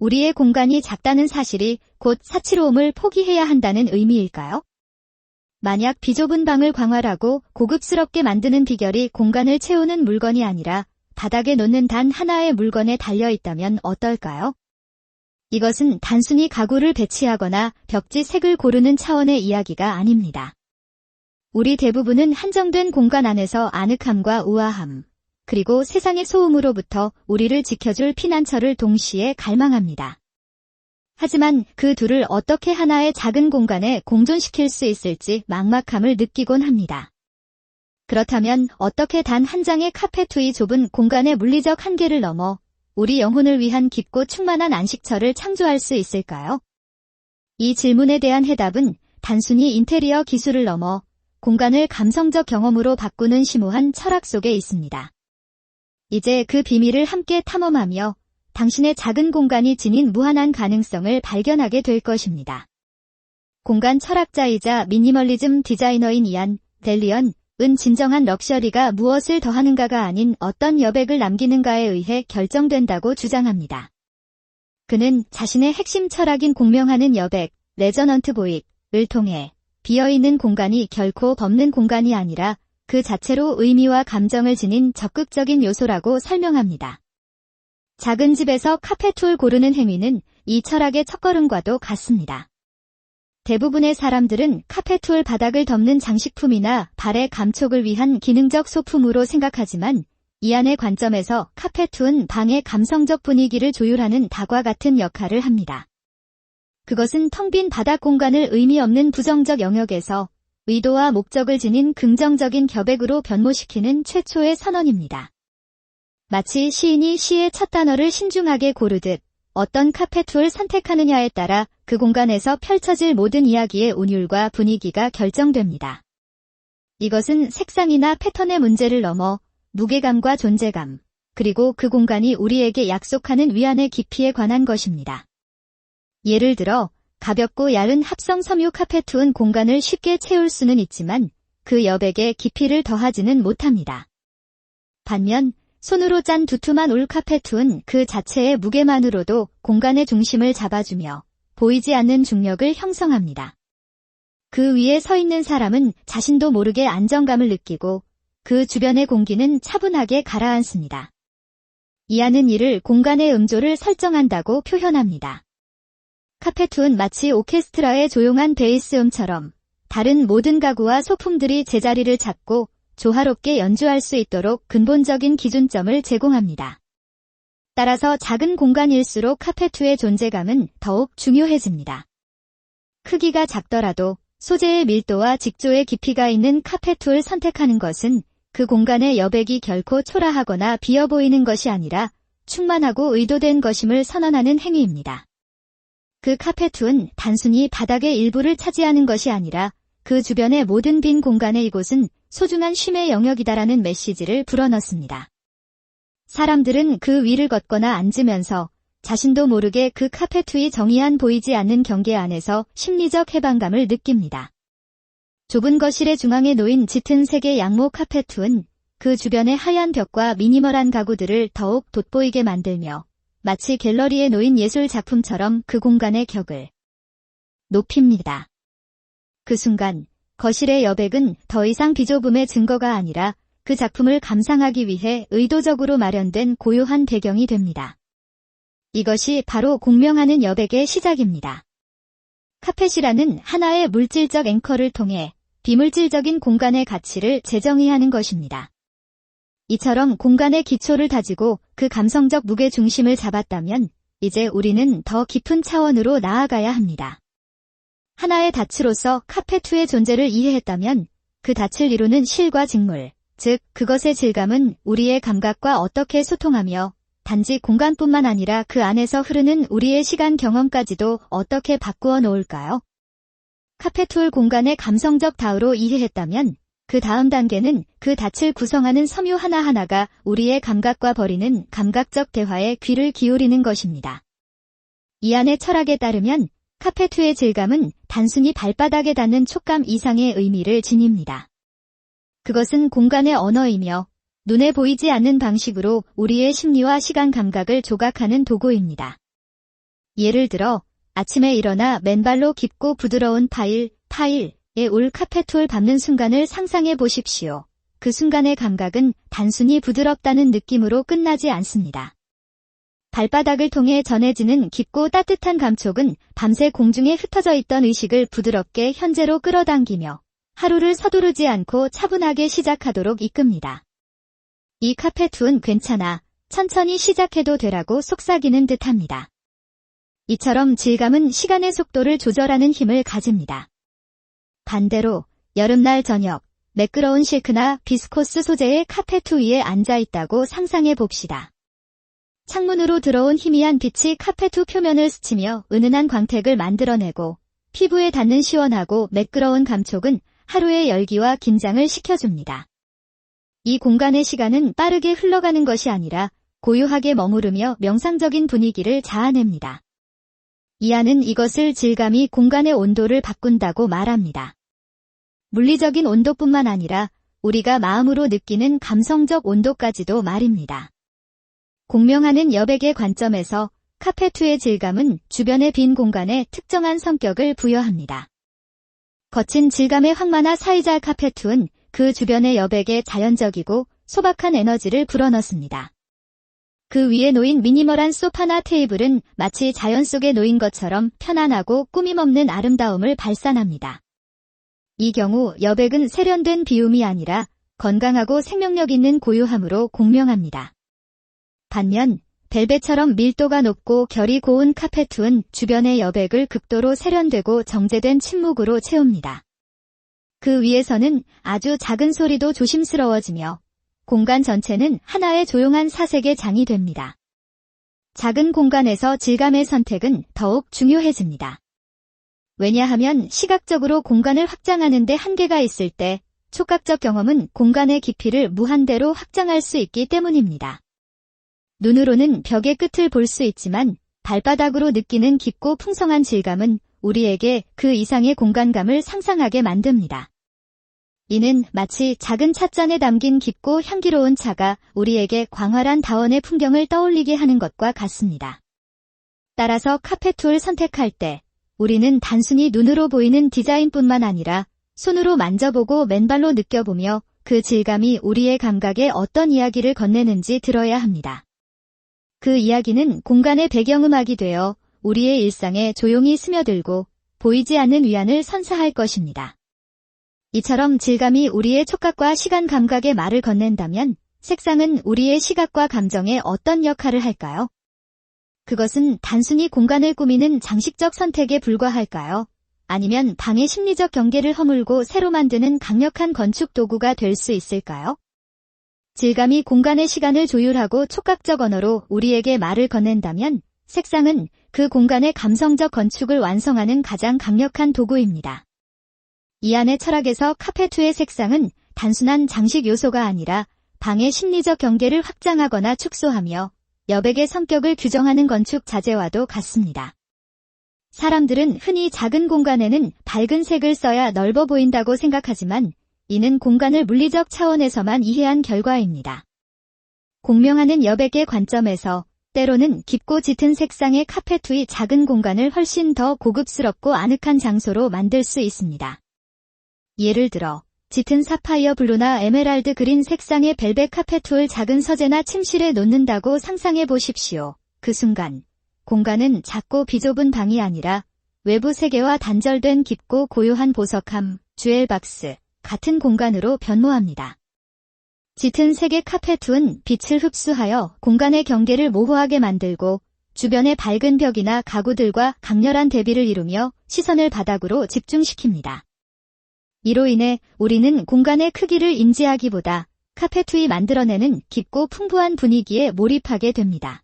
우리의 공간이 작다는 사실이 곧 사치로움을 포기해야 한다는 의미일까요? 만약 비좁은 방을 광활하고 고급스럽게 만드는 비결이 공간을 채우는 물건이 아니라 바닥에 놓는 단 하나의 물건에 달려 있다면 어떨까요? 이것은 단순히 가구를 배치하거나 벽지 색을 고르는 차원의 이야기가 아닙니다. 우리 대부분은 한정된 공간 안에서 아늑함과 우아함, 그리고 세상의 소음으로부터 우리를 지켜줄 피난처를 동시에 갈망합니다. 하지만 그 둘을 어떻게 하나의 작은 공간에 공존시킬 수 있을지 막막함을 느끼곤 합니다. 그렇다면 어떻게 단 한 장의 카페 투이 좁은 공간의 물리적 한계를 넘어 우리 영혼을 위한 깊고 충만한 안식처를 창조할 수 있을까요? 이 질문에 대한 해답은 단순히 인테리어 기술을 넘어 공간을 감성적 경험으로 바꾸는 심오한 철학 속에 있습니다. 이제 그 비밀을 함께 탐험하며 당신의 작은 공간이 지닌 무한한 가능성을 발견하게 될 것입니다. 공간 철학자이자 미니멀리즘 디자이너인 이안 델리언 은 진정한 럭셔리가 무엇을 더하는가가 아닌 어떤 여백을 남기는가에 의해 결정된다고 주장합니다. 그는 자신의 핵심 철학인 공명하는 여백, 레저넌트 보익을 통해 비어있는 공간이 결코 범는 공간이 아니라 그 자체로 의미와 감정을 지닌 적극적인 요소라고 설명합니다. 작은 집에서 카페툴 고르는 행위는 이 철학의 첫걸음과도 같습니다. 대부분의 사람들은 카페툴 바닥을 덮는 장식품이나 발의 감촉을 위한 기능적 소품으로 생각하지만 이 안의 관점에서 카페툴은 방의 감성적 분위기를 조율하는 닭과 같은 역할을 합니다. 그것은 텅 빈 바닥 공간을 의미 없는 부정적 영역에서 의도와 목적을 지닌 긍정적인 겹액으로 변모시키는 최초의 선언입니다. 마치 시인이 시의 첫 단어를 신중하게 고르듯 어떤 카페툴을 선택하느냐에 따라 그 공간에서 펼쳐질 모든 이야기의 운율과 분위기가 결정됩니다. 이것은 색상이나 패턴의 문제를 넘어 무게감과 존재감, 그리고 그 공간이 우리에게 약속하는 위안의 깊이에 관한 것입니다. 예를 들어 가볍고 얇은 합성 섬유 카페투은 공간을 쉽게 채울 수는 있지만 그 여백에 깊이를 더하지는 못합니다. 반면 손으로 짠 두툼한 울 카페투는 그 자체의 무게만으로도 공간의 중심을 잡아주며 보이지 않는 중력을 형성합니다. 그 위에 서 있는 사람은 자신도 모르게 안정감을 느끼고 그 주변의 공기는 차분하게 가라앉습니다. 이하는 이를 공간의 음조를 설정한다고 표현합니다. 카페투는 마치 오케스트라의 조용한 베이스음처럼 다른 모든 가구와 소품들이 제자리를 잡고 조화롭게 연주할 수 있도록 근본적인 기준점을 제공합니다. 따라서 작은 공간일수록 카페투의 존재감은 더욱 중요해집니다. 크기가 작더라도 소재의 밀도와 직조의 깊이가 있는 카페투를 선택하는 것은 그 공간의 여백이 결코 초라하거나 비어 보이는 것이 아니라 충만하고 의도된 것임을 선언하는 행위입니다. 그 카페투는 단순히 바닥의 일부를 차지하는 것이 아니라 그 주변의 모든 빈 공간의 이곳은 소중한 쉼의 영역이다라는 메시지를 불어넣습니다. 사람들은 그 위를 걷거나 앉으면서 자신도 모르게 그 카페투이 정의한 보이지 않는 경계 안에서 심리적 해방감을 느낍니다. 좁은 거실의 중앙에 놓인 짙은 색의 양모 카페투는 그 주변의 하얀 벽과 미니멀한 가구들을 더욱 돋보이게 만들며 마치 갤러리에 놓인 예술 작품처럼 그 공간의 격을 높입니다. 그 순간 거실의 여백은 더 이상 비좁음의 증거가 아니라 그 작품을 감상하기 위해 의도적으로 마련된 고요한 배경이 됩니다. 이것이 바로 공명하는 여백의 시작입니다. 카펫이라는 하나의 물질적 앵커를 통해 비물질적인 공간의 가치를 재정의하는 것입니다. 이처럼 공간의 기초를 다지고 그 감성적 무게 중심을 잡았다면 이제 우리는 더 깊은 차원으로 나아가야 합니다. 하나의 닻으로서 카페2의 존재를 이해했다면 그 닻을 이루는 실과 직물, 즉 그것의 질감은 우리의 감각과 어떻게 소통하며 단지 공간뿐만 아니라 그 안에서 흐르는 우리의 시간 경험까지도 어떻게 바꾸어 놓을까요? 카페툴 공간의 감성적 다우로 이해했다면 그 다음 단계는 그 닻을 구성하는 섬유 하나하나가 우리의 감각과 벌이는 감각적 대화에 귀를 기울이는 것입니다. 이 안의 철학에 따르면 카페투의 질감은 단순히 발바닥에 닿는 촉감 이상의 의미를 지닙니다. 그것은 공간의 언어이며 눈에 보이지 않는 방식으로 우리의 심리와 시간 감각을 조각하는 도구입니다. 예를 들어 아침에 일어나 맨발로 깊고 부드러운 파일, 파일에 올 카페트를 밟는 순간을 상상해 보십시오. 그 순간의 감각은 단순히 부드럽다는 느낌으로 끝나지 않습니다. 발바닥을 통해 전해지는 깊고 따뜻한 감촉은 밤새 공중에 흩어져 있던 의식을 부드럽게 현재로 끌어당기며 하루를 서두르지 않고 차분하게 시작하도록 이끕니다. 이 카페투는 괜찮아. 천천히 시작해도 되라고 속삭이는 듯 합니다. 이처럼 질감은 시간의 속도를 조절하는 힘을 가집니다. 반대로 여름날 저녁, 매끄러운 실크나 비스코스 소재의 카페트 위에 앉아 있다고 상상해 봅시다. 창문으로 들어온 희미한 빛이 카페트 표면을 스치며 은은한 광택을 만들어내고 피부에 닿는 시원하고 매끄러운 감촉은 하루의 열기와 긴장을 식혀줍니다. 이 공간의 시간은 빠르게 흘러가는 것이 아니라 고요하게 머무르며 명상적인 분위기를 자아냅니다. 이안은 이것을 질감이 공간의 온도를 바꾼다고 말합니다. 물리적인 온도뿐만 아니라 우리가 마음으로 느끼는 감성적 온도까지도 말입니다. 공명하는 여백의 관점에서 카페투의 질감은 주변의 빈 공간에 특정한 성격을 부여합니다. 거친 질감의 황마나 사이자 카페투는 그 주변의 여백에 자연적이고 소박한 에너지를 불어넣습니다. 그 위에 놓인 미니멀한 소파나 테이블은 마치 자연 속에 놓인 것처럼 편안하고 꾸밈없는 아름다움을 발산합니다. 이 경우 여백은 세련된 비움이 아니라 건강하고 생명력 있는 고요함으로 공명합니다. 반면 벨벳처럼 밀도가 높고 결이 고운 카페투는 주변의 여백을 극도로 세련되고 정제된 침묵으로 채웁니다. 그 위에서는 아주 작은 소리도 조심스러워지며 공간 전체는 하나의 조용한 사색의 장이 됩니다. 작은 공간에서 질감의 선택은 더욱 중요해집니다. 왜냐하면 시각적으로 공간을 확장하는 데 한계가 있을 때 촉각적 경험은 공간의 깊이를 무한대로 확장할 수 있기 때문입니다. 눈으로는 벽의 끝을 볼 수 있지만 발바닥으로 느끼는 깊고 풍성한 질감은 우리에게 그 이상의 공간감을 상상하게 만듭니다. 이는 마치 작은 찻잔에 담긴 깊고 향기로운 차가 우리에게 광활한 다원의 풍경을 떠올리게 하는 것과 같습니다. 따라서 카페툴 선택할 때 우리는 단순히 눈으로 보이는 디자인뿐만 아니라 손으로 만져보고 맨발로 느껴보며 그 질감이 우리의 감각에 어떤 이야기를 건네는지 들어야 합니다. 그 이야기는 공간의 배경음악이 되어 우리의 일상에 조용히 스며들고 보이지 않는 위안을 선사할 것입니다. 이처럼 질감이 우리의 촉각과 시간 감각에 말을 건넨다면 색상은 우리의 시각과 감정에 어떤 역할을 할까요? 그것은 단순히 공간을 꾸미는 장식적 선택에 불과할까요? 아니면 방의 심리적 경계를 허물고 새로 만드는 강력한 건축 도구가 될 수 있을까요? 질감이 공간의 시간을 조율하고 촉각적 언어로 우리에게 말을 건넨다면 색상은 그 공간의 감성적 건축을 완성하는 가장 강력한 도구입니다. 이 안의 철학에서 카페투의 색상은 단순한 장식 요소가 아니라 방의 심리적 경계를 확장하거나 축소하며 여백의 성격을 규정하는 건축 자재와도 같습니다. 사람들은 흔히 작은 공간에는 밝은 색을 써야 넓어 보인다고 생각하지만 이는 공간을 물리적 차원에서만 이해한 결과입니다. 공명하는 여백의 관점에서 때로는 깊고 짙은 색상의 카페트 의 작은 공간을 훨씬 더 고급스럽고 아늑한 장소로 만들 수 있습니다. 예를 들어 짙은 사파이어 블루나 에메랄드 그린 색상의 벨벳 카페트를 작은 서재나 침실에 놓는다고 상상해 보십시오. 그 순간 공간은 작고 비좁은 방이 아니라 외부 세계와 단절된 깊고 고요한 보석함, 주엘박스, 같은 공간으로 변모합니다. 짙은 색의 카페트는 빛을 흡수하여 공간의 경계를 모호하게 만들고 주변의 밝은 벽이나 가구들과 강렬한 대비를 이루며 시선을 바닥으로 집중시킵니다. 이로 인해 우리는 공간의 크기를 인지하기보다 카페트이 만들어내는 깊고 풍부한 분위기에 몰입하게 됩니다.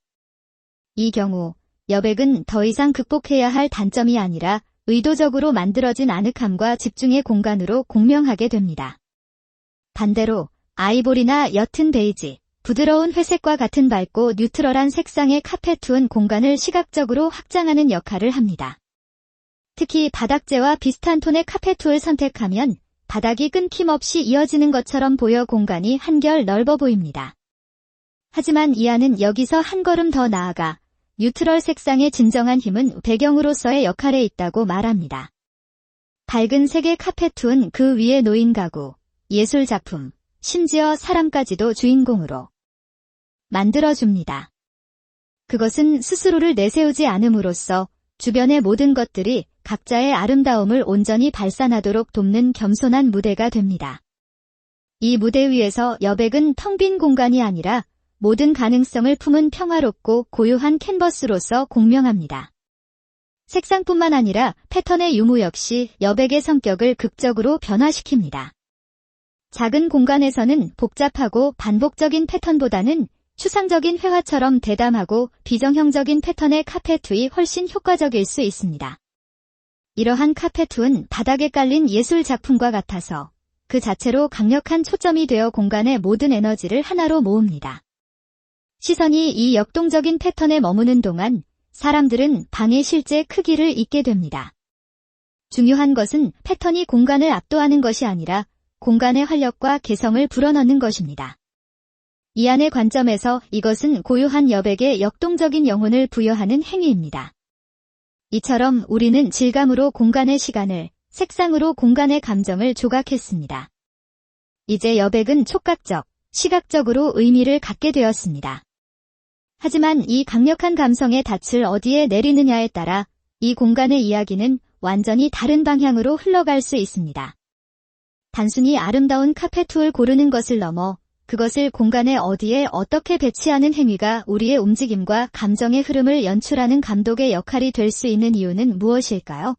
이 경우 여백은 더 이상 극복해야 할 단점이 아니라 의도적으로 만들어진 아늑함과 집중의 공간으로 공명하게 됩니다. 반대로 아이보리나 옅은 베이지, 부드러운 회색과 같은 밝고 뉴트럴한 색상의 카페투은 공간을 시각적으로 확장하는 역할을 합니다. 특히 바닥재와 비슷한 톤의 카페투를 선택하면 바닥이 끊김없이 이어지는 것처럼 보여 공간이 한결 넓어 보입니다. 하지만 이 안은 여기서 한 걸음 더 나아가 뉴트럴 색상의 진정한 힘은 배경으로서의 역할에 있다고 말합니다. 밝은 색의 카페툰 그 위에 놓인 가구, 예술 작품, 심지어 사람까지도 주인공으로 만들어줍니다. 그것은 스스로를 내세우지 않음으로써 주변의 모든 것들이 각자의 아름다움을 온전히 발산하도록 돕는 겸손한 무대가 됩니다. 이 무대 위에서 여백은 텅 빈 공간이 아니라 모든 가능성을 품은 평화롭고 고요한 캔버스로서 공명합니다. 색상뿐만 아니라 패턴의 유무 역시 여백의 성격을 극적으로 변화시킵니다. 작은 공간에서는 복잡하고 반복적인 패턴보다는 추상적인 회화처럼 대담하고 비정형적인 패턴의 카페트이 훨씬 효과적일 수 있습니다. 이러한 카페트는 바닥에 깔린 예술 작품과 같아서 그 자체로 강력한 초점이 되어 공간의 모든 에너지를 하나로 모읍니다. 시선이 이 역동적인 패턴에 머무는 동안 사람들은 방의 실제 크기를 잊게 됩니다. 중요한 것은 패턴이 공간을 압도하는 것이 아니라 공간의 활력과 개성을 불어넣는 것입니다. 이 안의 관점에서 이것은 고요한 여백에 역동적인 영혼을 부여하는 행위입니다. 이처럼 우리는 질감으로 공간의 시간을, 색상으로 공간의 감정을 조각했습니다. 이제 여백은 촉각적, 시각적으로 의미를 갖게 되었습니다. 하지만 이 강력한 감성의 닻을 어디에 내리느냐에 따라 이 공간의 이야기는 완전히 다른 방향으로 흘러갈 수 있습니다. 단순히 아름다운 카페툴을 고르는 것을 넘어 그것을 공간에 어디에 어떻게 배치하는 행위가 우리의 움직임과 감정의 흐름을 연출하는 감독의 역할이 될 수 있는 이유는 무엇일까요?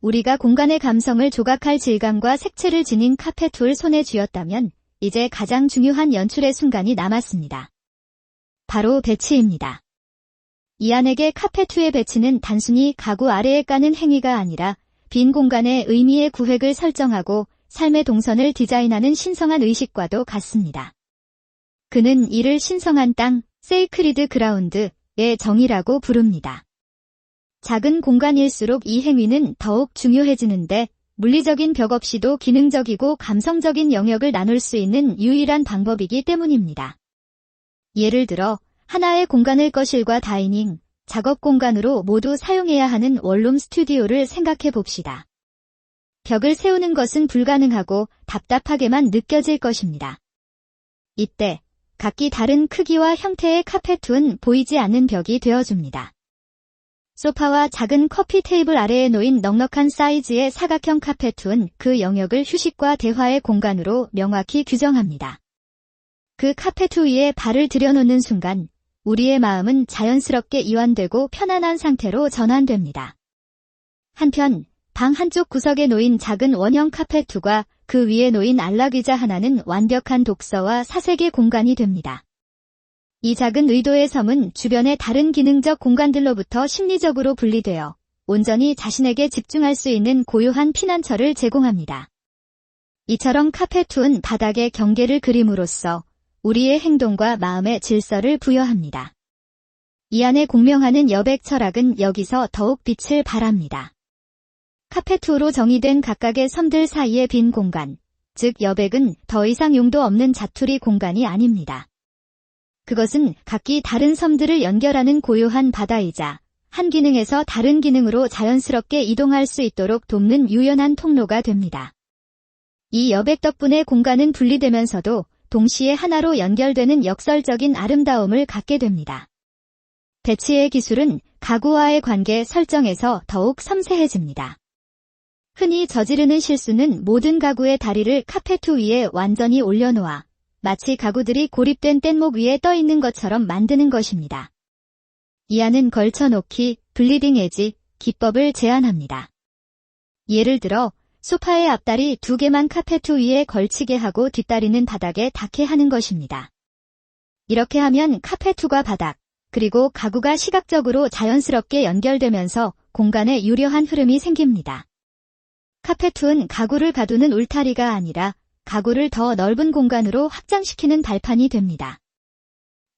우리가 공간의 감성을 조각할 질감과 색채를 지닌 카페툴 손에 쥐었다면 이제 가장 중요한 연출의 순간이 남았습니다. 바로 배치입니다. 이안에게 카페투의 배치는 단순히 가구 아래에 까는 행위가 아니라 빈 공간의 의미의 구획을 설정하고 삶의 동선을 디자인하는 신성한 의식과도 같습니다. 그는 이를 신성한 땅, 세이크리드 그라운드의 정의라고 부릅니다. 작은 공간일수록 이 행위는 더욱 중요해지는데 물리적인 벽 없이도 기능적이고 감성적인 영역을 나눌 수 있는 유일한 방법이기 때문입니다. 예를 들어 하나의 공간을 거실과 다이닝, 작업 공간으로 모두 사용해야 하는 원룸 스튜디오를 생각해 봅시다. 벽을 세우는 것은 불가능하고 답답하게만 느껴질 것입니다. 이때 각기 다른 크기와 형태의 카페툰 보이지 않는 벽이 되어줍니다. 소파와 작은 커피 테이블 아래에 놓인 넉넉한 사이즈의 사각형 카페툰 그 영역을 휴식과 대화의 공간으로 명확히 규정합니다. 그 카페트 위에 발을 들여놓는 순간 우리의 마음은 자연스럽게 이완되고 편안한 상태로 전환됩니다. 한편 방 한쪽 구석에 놓인 작은 원형 카페트가 그 위에 놓인 안락의자 하나는 완벽한 독서와 사색의 공간이 됩니다. 이 작은 의도의 섬은 주변의 다른 기능적 공간들로부터 심리적으로 분리되어 온전히 자신에게 집중할 수 있는 고요한 피난처를 제공합니다. 이처럼 카페툰 바닥에 경계를 그림으로써 우리의 행동과 마음의 질서를 부여합니다. 이 안에 공명하는 여백 철학은 여기서 더욱 빛을 발합니다. 카페투로 정의된 각각의 섬들 사이의 빈 공간, 즉 여백은 더 이상 용도 없는 자투리 공간이 아닙니다. 그것은 각기 다른 섬들을 연결하는 고요한 바다이자 한 기능에서 다른 기능으로 자연스럽게 이동할 수 있도록 돕는 유연한 통로가 됩니다. 이 여백 덕분에 공간은 분리되면서도 동시에 하나로 연결되는 역설적인 아름다움을 갖게 됩니다. 배치의 기술은 가구와의 관계 설정에서 더욱 섬세해집니다. 흔히 저지르는 실수는 모든 가구의 다리를 카페트 위에 완전히 올려놓아 마치 가구들이 고립된 뗏목 위에 떠 있는 것처럼 만드는 것입니다. 이 안은 걸쳐놓기, 블리딩 에지, 기법을 제한합니다. 예를 들어 소파의 앞다리 두 개만 카페트 위에 걸치게 하고 뒷다리는 바닥에 닿게 하는 것입니다. 이렇게 하면 카페트과 바닥, 그리고 가구가 시각적으로 자연스럽게 연결되면서 공간에 유려한 흐름이 생깁니다. 카페투는 가구를 가두는 울타리가 아니라 가구를 더 넓은 공간으로 확장시키는 발판이 됩니다.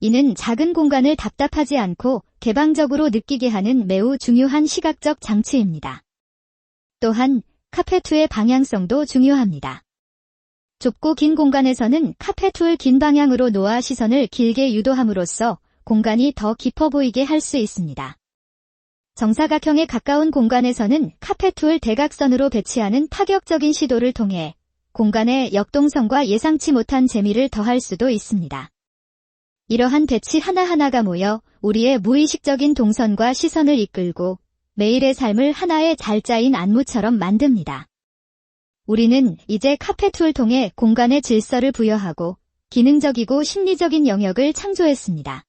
이는 작은 공간을 답답하지 않고 개방적으로 느끼게 하는 매우 중요한 시각적 장치입니다. 또한 카페투의 방향성도 중요합니다. 좁고 긴 공간에서는 카페투를 긴 방향으로 놓아 시선을 길게 유도함으로써 공간이 더 깊어 보이게 할 수 있습니다. 정사각형에 가까운 공간에서는 카페툴 대각선으로 배치하는 파격적인 시도를 통해 공간의 역동성과 예상치 못한 재미를 더할 수도 있습니다. 이러한 배치 하나하나가 모여 우리의 무의식적인 동선과 시선을 이끌고 매일의 삶을 하나의 잘 짜인 안무처럼 만듭니다. 우리는 이제 카페툴 통해 공간의 질서를 부여하고 기능적이고 심리적인 영역을 창조했습니다.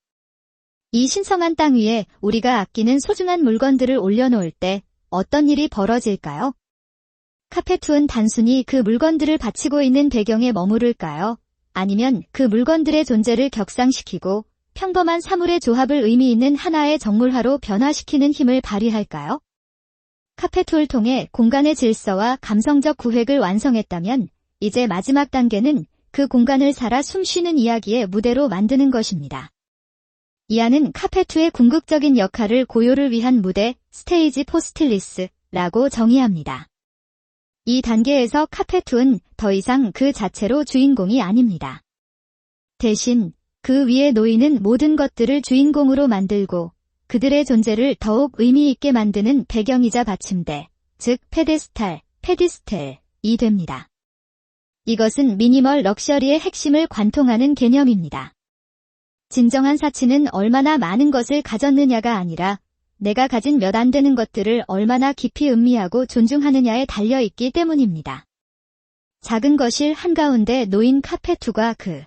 이 신성한 땅 위에 우리가 아끼는 소중한 물건들을 올려놓을 때 어떤 일이 벌어질까요? 카페투은 단순히 그 물건들을 바치고 있는 배경에 머무를까요? 아니면 그 물건들의 존재를 격상시키고 평범한 사물의 조합을 의미 있는 하나의 정물화로 변화시키는 힘을 발휘할까요? 카페툴을 통해 공간의 질서와 감성적 구획을 완성했다면 이제 마지막 단계는 그 공간을 살아 숨쉬는 이야기의 무대로 만드는 것입니다. 이 안은 카페투의 궁극적인 역할을 고요를 위한 무대, 스테이지 포스틸리스라고 정의합니다. 이 단계에서 카페투는 더 이상 그 자체로 주인공이 아닙니다. 대신 그 위에 놓이는 모든 것들을 주인공으로 만들고 그들의 존재를 더욱 의미 있게 만드는 배경이자 받침대, 즉 페데스탈, 페디스텔이 됩니다. 이것은 미니멀 럭셔리의 핵심을 관통하는 개념입니다. 진정한 사치는 얼마나 많은 것을 가졌느냐가 아니라 내가 가진 몇 안 되는 것들을 얼마나 깊이 음미하고 존중하느냐에 달려 있기 때문입니다. 작은 거실 한가운데 놓인 카페투가 그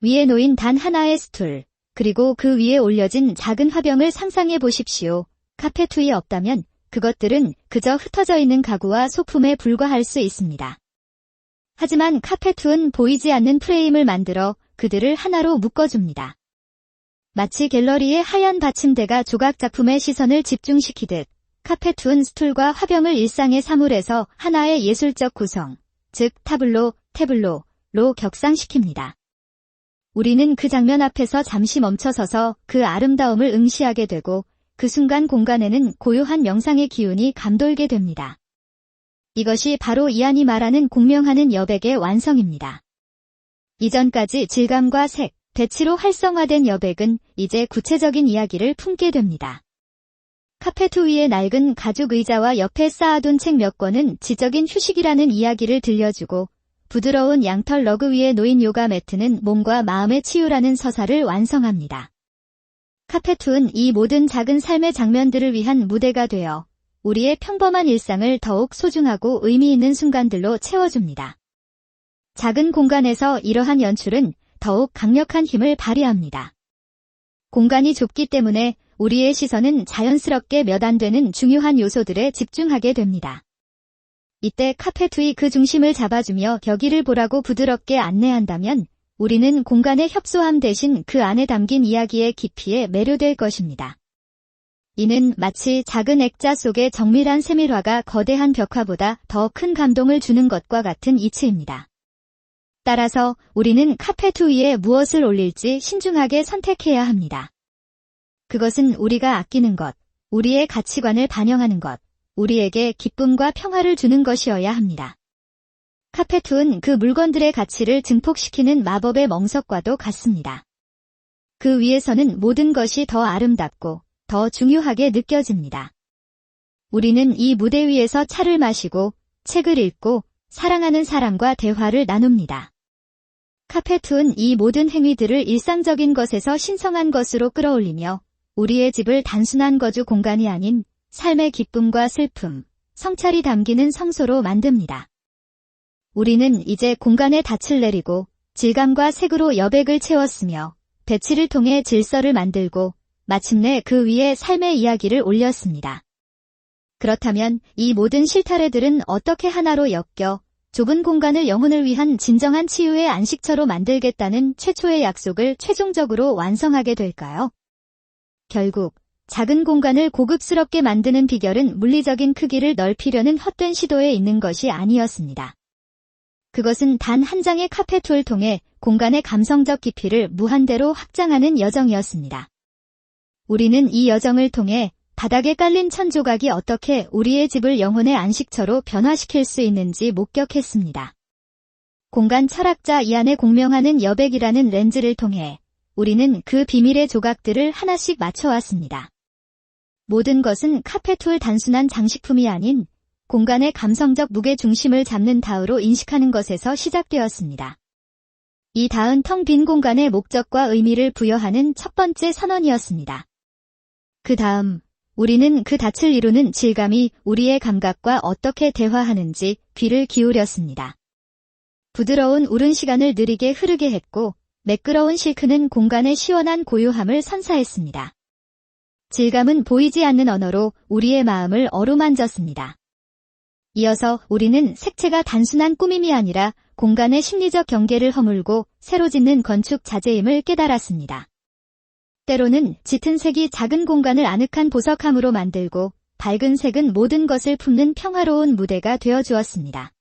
위에 놓인 단 하나의 스툴, 그리고 그 위에 올려진 작은 화병을 상상해 보십시오. 카페투이 없다면 그것들은 그저 흩어져 있는 가구와 소품에 불과할 수 있습니다. 하지만 카페투는 보이지 않는 프레임을 만들어 그들을 하나로 묶어줍니다. 마치 갤러리의 하얀 받침대가 조각 작품의 시선을 집중시키듯 카페투은 스툴과 화병을 일상의 사물에서 하나의 예술적 구성, 즉 타블로, 태블로로 격상시킵니다. 우리는 그 장면 앞에서 잠시 멈춰서서 그 아름다움을 응시하게 되고 그 순간 공간에는 고요한 명상의 기운이 감돌게 됩니다. 이것이 바로 이안이 말하는 공명하는 여백의 완성입니다. 이전까지 질감과 색, 배치로 활성화된 여백은 이제 구체적인 이야기를 품게 됩니다. 카페트 위의 낡은 가죽 의자와 옆에 쌓아둔 책 몇 권은 지적인 휴식이라는 이야기를 들려주고 부드러운 양털 러그 위에 놓인 요가 매트는 몸과 마음의 치유라는 서사를 완성합니다. 카페투는 이 모든 작은 삶의 장면들을 위한 무대가 되어 우리의 평범한 일상을 더욱 소중하고 의미 있는 순간들로 채워줍니다. 작은 공간에서 이러한 연출은 더욱 강력한 힘을 발휘합니다. 공간이 좁기 때문에 우리의 시선은 자연스럽게 몇 안 되는 중요한 요소들에 집중하게 됩니다. 이때 카페투이 그 중심을 잡아주며 여기를 보라고 부드럽게 안내한다면 우리는 공간의 협소함 대신 그 안에 담긴 이야기의 깊이에 매료될 것입니다. 이는 마치 작은 액자 속의 정밀한 세밀화가 거대한 벽화보다 더 큰 감동을 주는 것과 같은 이치입니다. 따라서 우리는 카페투 위에 무엇을 올릴지 신중하게 선택해야 합니다. 그것은 우리가 아끼는 것, 우리의 가치관을 반영하는 것, 우리에게 기쁨과 평화를 주는 것이어야 합니다. 카페투는 그 물건들의 가치를 증폭시키는 마법의 멍석과도 같습니다. 그 위에서는 모든 것이 더 아름답고 더 중요하게 느껴집니다. 우리는 이 무대 위에서 차를 마시고 책을 읽고 사랑하는 사람과 대화를 나눕니다. 카페투는 이 모든 행위들을 일상적인 것에서 신성한 것으로 끌어올리며 우리의 집을 단순한 거주 공간이 아닌 삶의 기쁨과 슬픔, 성찰이 담기는 성소로 만듭니다. 우리는 이제 공간에 닻을 내리고 질감과 색으로 여백을 채웠으며 배치를 통해 질서를 만들고 마침내 그 위에 삶의 이야기를 올렸습니다. 그렇다면 이 모든 실타래들은 어떻게 하나로 엮여 좁은 공간을 영혼을 위한 진정한 치유의 안식처로 만들겠다는 최초의 약속을 최종적으로 완성하게 될까요? 결국 작은 공간을 고급스럽게 만드는 비결은 물리적인 크기를 넓히려는 헛된 시도에 있는 것이 아니었습니다. 그것은 단 한 장의 카페툴을 통해 공간의 감성적 깊이를 무한대로 확장하는 여정이었습니다. 우리는 이 여정을 통해 바닥에 깔린 천 조각이 어떻게 우리의 집을 영혼의 안식처로 변화시킬 수 있는지 목격했습니다. 공간 철학자 이안에 공명하는 여백이라는 렌즈를 통해 우리는 그 비밀의 조각들을 하나씩 맞춰왔습니다. 모든 것은 카페툴 단순한 장식품이 아닌 공간의 감성적 무게 중심을 잡는 다우로 인식하는 것에서 시작되었습니다. 이 다은 텅 빈 공간의 목적과 의미를 부여하는 첫 번째 선언이었습니다. 그 다음, 우리는 그 닻을 이루는 질감이 우리의 감각과 어떻게 대화하는지 귀를 기울였습니다. 부드러운 울은 시간을 느리게 흐르게 했고, 매끄러운 실크는 공간의 시원한 고요함을 선사했습니다. 질감은 보이지 않는 언어로 우리의 마음을 어루만졌습니다. 이어서 우리는 색채가 단순한 꾸밈이 아니라 공간의 심리적 경계를 허물고 새로 짓는 건축 자재임을 깨달았습니다. 때로는 짙은 색이 작은 공간을 아늑한 보석함으로 만들고 밝은 색은 모든 것을 품는 평화로운 무대가 되어 주었습니다.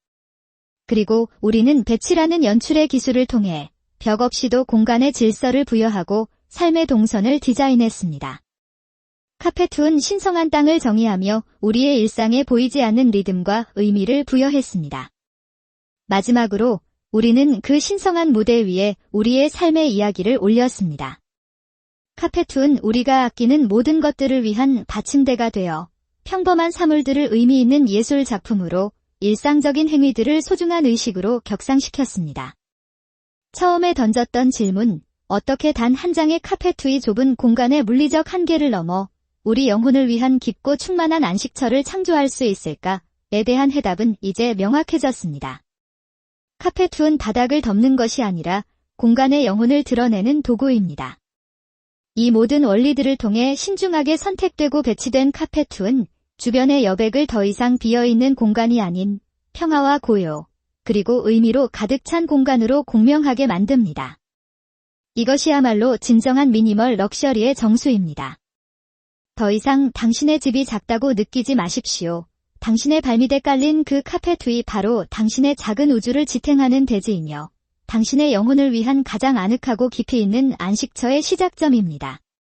그리고 우리는 배치라는 연출의 기술을 통해 벽 없이도 공간의 질서를 부여하고 삶의 동선을 디자인했습니다. 카페투은 신성한 땅을 정의하며 우리의 일상에 보이지 않는 리듬과 의미를 부여했습니다. 마지막으로 우리는 그 신성한 무대 위에 우리의 삶의 이야기를 올렸습니다. 카페투는 우리가 아끼는 모든 것들을 위한 받침대가 되어 평범한 사물들을 의미 있는 예술 작품으로 일상적인 행위들을 소중한 의식으로 격상시켰습니다. 처음에 던졌던 질문, 어떻게 단 한 장의 카페투의 좁은 공간의 물리적 한계를 넘어 우리 영혼을 위한 깊고 충만한 안식처를 창조할 수 있을까에 대한 해답은 이제 명확해졌습니다. 카페투는 바닥을 덮는 것이 아니라 공간의 영혼을 드러내는 도구입니다. 이 모든 원리들을 통해 신중하게 선택되고 배치된 카페투는 주변의 여백을 더 이상 비어있는 공간이 아닌 평화와 고요, 그리고 의미로 가득 찬 공간으로 공명하게 만듭니다. 이것이야말로 진정한 미니멀 럭셔리의 정수입니다. 더 이상 당신의 집이 작다고 느끼지 마십시오. 당신의 발밑에 깔린 그 카페트이 바로 당신의 작은 우주를 지탱하는 대지이며 당신의 영혼을 위한 가장 아늑하고 깊이 있는 안식처의 시작점입니다.